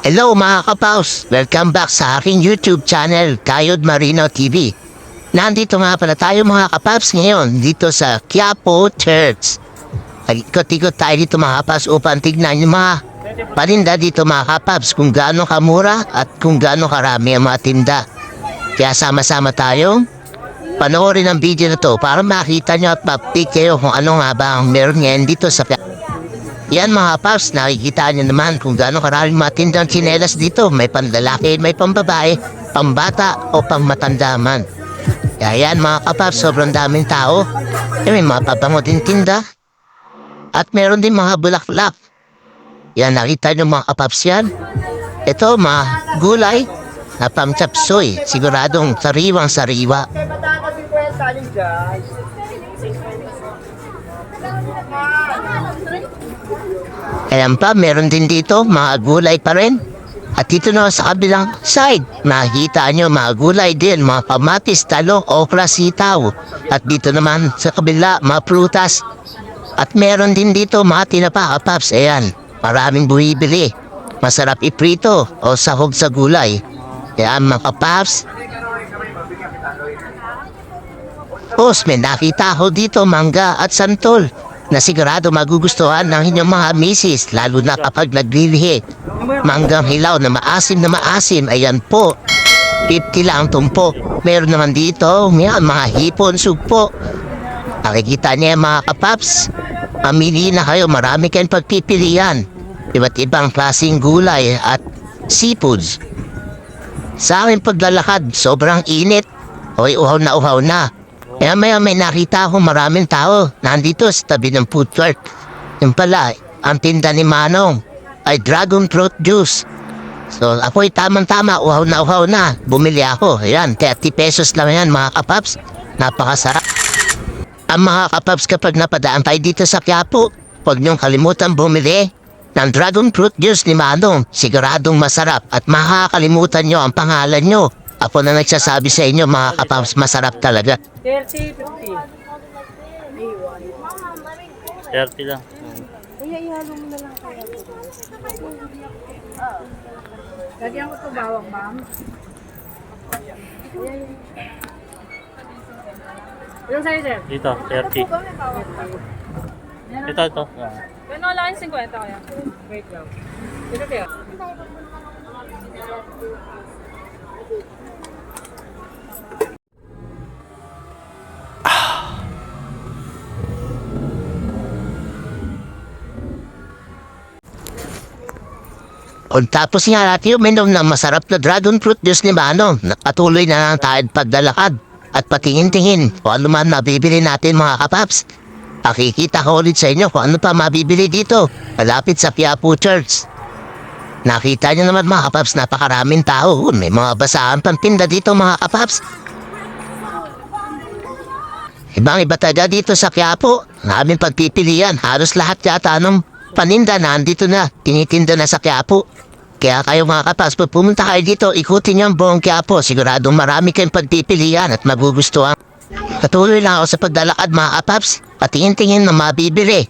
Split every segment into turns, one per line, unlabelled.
Hello mga kapaus! Welcome back sa aking YouTube channel, Kayod Marino TV. Nandito nga pala tayo mga kapaps ngayon dito sa Quiapo Church. Ikot-ikot tayo dito mga kapaps upang tignan yung mga paninda dito mga kapaps kung gaano kamura at kung gaano karami ang mga tinda. Kaya sama-sama tayo panoorin ang video na to para makita nyo at ma-update kayo kung ano nga ba ang meron ngayon dito sa yan mga paps, nakikita niyo naman kung gaano karaming mga tindang tsinelas dito. May panlalaki, may pambabae, pambata o pangmatanda man. Kaya yan mga kapaps, sobrang daming tao. Eh, may mga pabango din tinda. At meron din mga bulaklak. Yan, nakita niyo mga kapaps yan. Ito, mga gulay na pamchapsoy. Siguradong sariwang sariwa.
Patatas 50 alin guys.
Ayan pa, meron din dito mga gulay pa rin. At dito na sa kabilang side, makikita nyo mga gulay din, mga kamatis, talong, okra, sitaw. At dito naman sa kabila, mga prutas. At meron din dito mga tinapa, kapaps. Ayan, maraming buhibili. Masarap iprito o sahog sa gulay. Ayan mga kapaps. Tapos may nakita ko dito mangga at santol na sigurado magugustuhan ng inyong mga misis lalo na kapag naglilihi. Manggang hilaw na maasim na maasim, ayan po. 50 lang tumpo. Meron naman dito, may mga hipon, sugpo. Nakikita niya mga kapaps. Mamili na kayo, marami kayong pagpipilian. Iba't ibang klaseng gulay at seafoods. Sa aking paglalakad, sobrang init. Hoy, uhaw na uhaw na. Kaya maya may nakita ako maraming tao nandito sa tabi ng food court. Yung pala, ang tinda ni Manong ay dragon fruit juice. So ako'y tamang-tama, uhaw na uhaw na. Bumili ako. Ayan, 30 pesos lang yan mga kapaps. Napakasarap. Ang mga kapaps kapag napadaan tayo dito sa Quiapo, huwag niyong kalimutan bumili ng dragon fruit juice ni Manong. Siguradong masarap at makakalimutan niyo ang pangalan niyo. Ako na nagsasabi sa inyo mga kapaps, masarap talaga.
30, 50.
30 lang.
Kuya, ihalo mo na lang kaya. Lagyan ko ito bawang, ma'am. Ilang sa'yo, sir?
Dito, 30. Ito, ito.
Ano lang yung 50 kaya? Wait lang. Ito kaya?
O tapos nga natin yung minom ng masarap na dragon fruit juice ni Manong. Patuloy na lang tayo pagdalakad at patingin-tingin kung ano man mabibili natin mga kapaps. Pakikita ko ulit sa inyo kung ano pa mabibili dito. Malapit sa Quiapo Church. Nakita niyo naman mga kapaps, napakaraming tao. May mga basahan pang tinda dito mga kapaps. Ibang iba talaga dito sa Quiapo. Naming pagpipilian. Halos lahat yata ng paninda na andito na. Tinitinda na sa Quiapo. Kaya kayo mga kapas, pag pumunta kayo dito, ikutin ang buong Quiapo. Siguradong marami kayong pagpipilian at magugustuhan. Patuloy lang ako sa pagdalakad mga kapaps. Patingin-tingin na mabibili.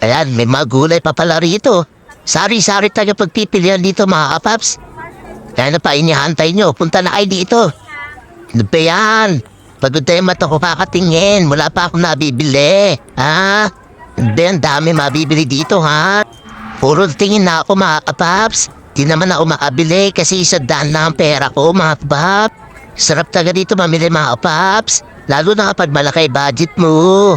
Ayan, may mga gulay pa pala rito. Sari-sari tayo pagpipilian dito mga kapaps. Kaya na pa inihantay nyo, punta na kayo dito. Ano ba yan? Pagod tayo mata ko kakatingin, wala pa akong nabibili. Ha? Ben, dami mabibili dito ha. Puro tingin na ako mga kapaps. Di naman ako makabili kasi isa daan na ang pera ko mga kapap. Sarap taga dito mamili mga kapaps. Lalo na kapag malaki budget mo.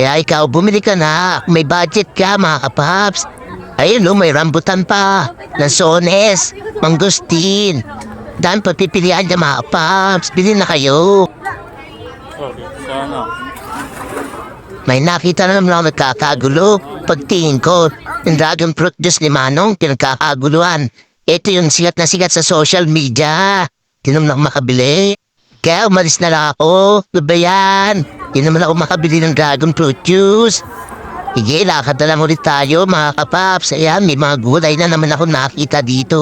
Kaya ikaw bumili ka na may budget ka mga kapaps. Ayun no, may rambutan pa. Lansones, mangustin. Dami pagpipilian niya mga kapaps. Bili na kayo.
Dito sa ano.
May nakita na naman nagkakagulo. Pagtingin ko, yung dragon fruit juice ni Manong, pinagkakaguluhan. Ito yung sikat na sikat sa social media. Di naman ako makabili. Kaya umalis na lang ako. Ano ba yan? Di naman ako makabili ng dragon fruit juice. Sige, lakad na lang ulit tayo mga kapaps. Ayan, may mga gulay na naman ako nakita dito.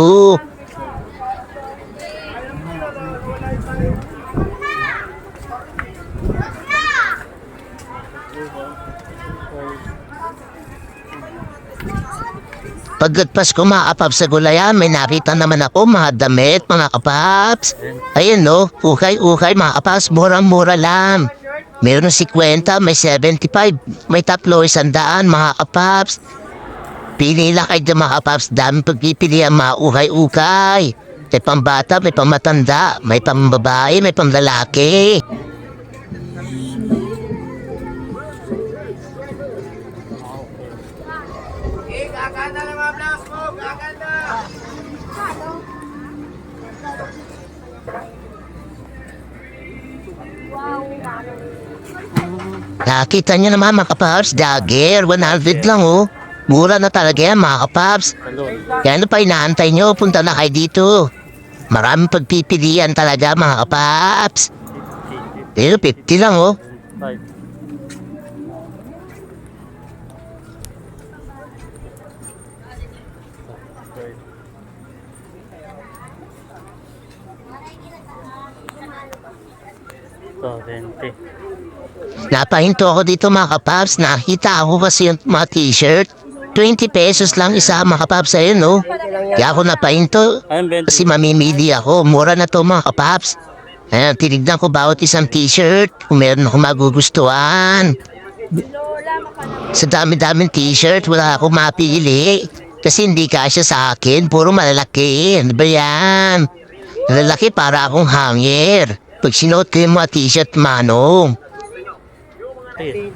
Pagkatpas ko mga kapaps sa gulayan, may nakita naman ako mga damit mga kapaps. Ayun no, ukay-ukay mga kapaps, murang-mura lang. Meron 50, may 75, may tatlo isandaan mga kapaps. Pili lang kayo mga kapaps, dami pagpipili ang mga ukay-ukay. May pambata, may pamatanda, may pambabae, may pamlalaki. Nakita niyo naman mga kapaps, dagger, 100 lang oh. Mura na talaga yan mga kapaps.
Talon.
Kaya ano pa inaantay nyo? Punta na kayo dito. Maraming pagpipilian talaga mga kapaps.
50,
Pero 50 lang oh.
5. Ito, 20.
Napahinto ako dito mga kapaps. Nakita ako kasi yung mga t-shirt. 20 pesos lang isa mga kapaps ayun no. Kaya ako napahinto.
Ayun, 20.
Kasi mamimili ako. Mura na to mga kapaps. Ayan, tinignan ko bawat isang t-shirt. Kung meron ako magugustuhan. Sa dami-daming t-shirt, wala akong mapili. Kasi hindi kasya sa akin. Puro malalaki. Ano ba yan? Malalaki para akong hanger. Pag sinuot ko yung mga t-shirt, manong.
Ayun.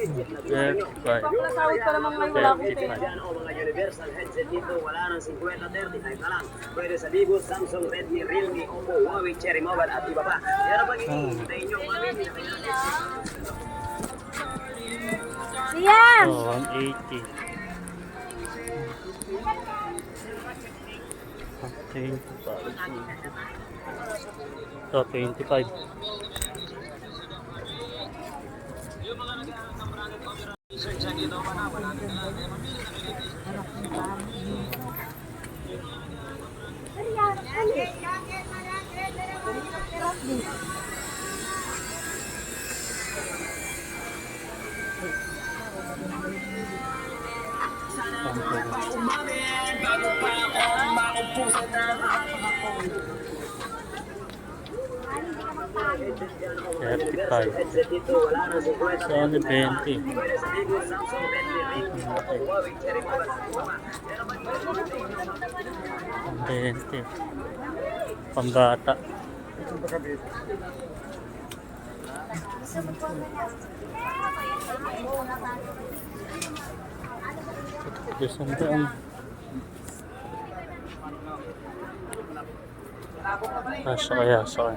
35.
Nasawit pa naman ngayon wala akong pera.
35.
o mga universal headset dito, wala nang 50, 35 na lang. Pwede sa Vivo, Samsung, Redmi, Realme, Oppo, Huawei, Cherry Mobile at iba pa. Pero pag iniintay nyo, mamili na kayo ng
Siyan!
Oh, 180. 25. Ito, 25. Thirty-five.
headset 35.
So, only 20.
Okay.
20. Pambata. Gusto mo ang Ah, sorry, yeah, sorry.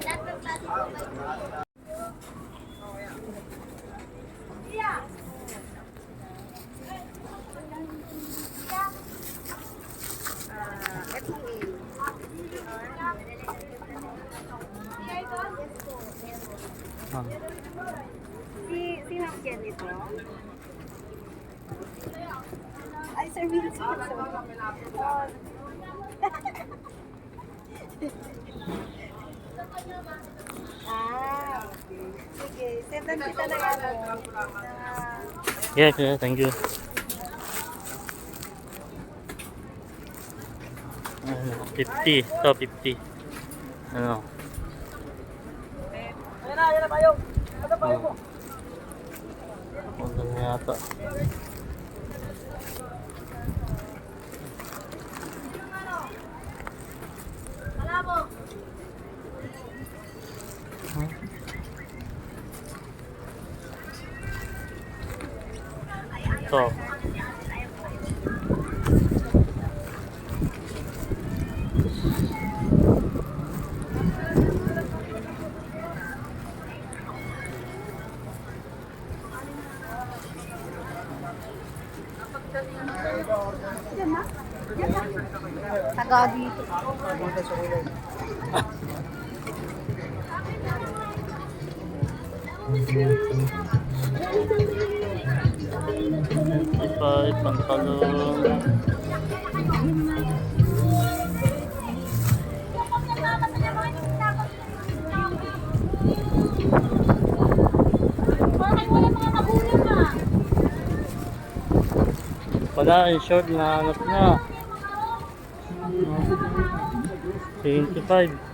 Ah,
Si, si Ma'am Jen ito? Ay, Sir Wilson. Oh. ah, okay. Sige, sendan kita na-
Yeah, yeah, thank you. Ano, 50. Ito, 50. Ano?
Ayan na tayo. Ano pa
Oh. Wala na yata.
Taga dito.
Pantalon.
Bakit wala mga magulang ah?
Wala, short, nahanap na. 25.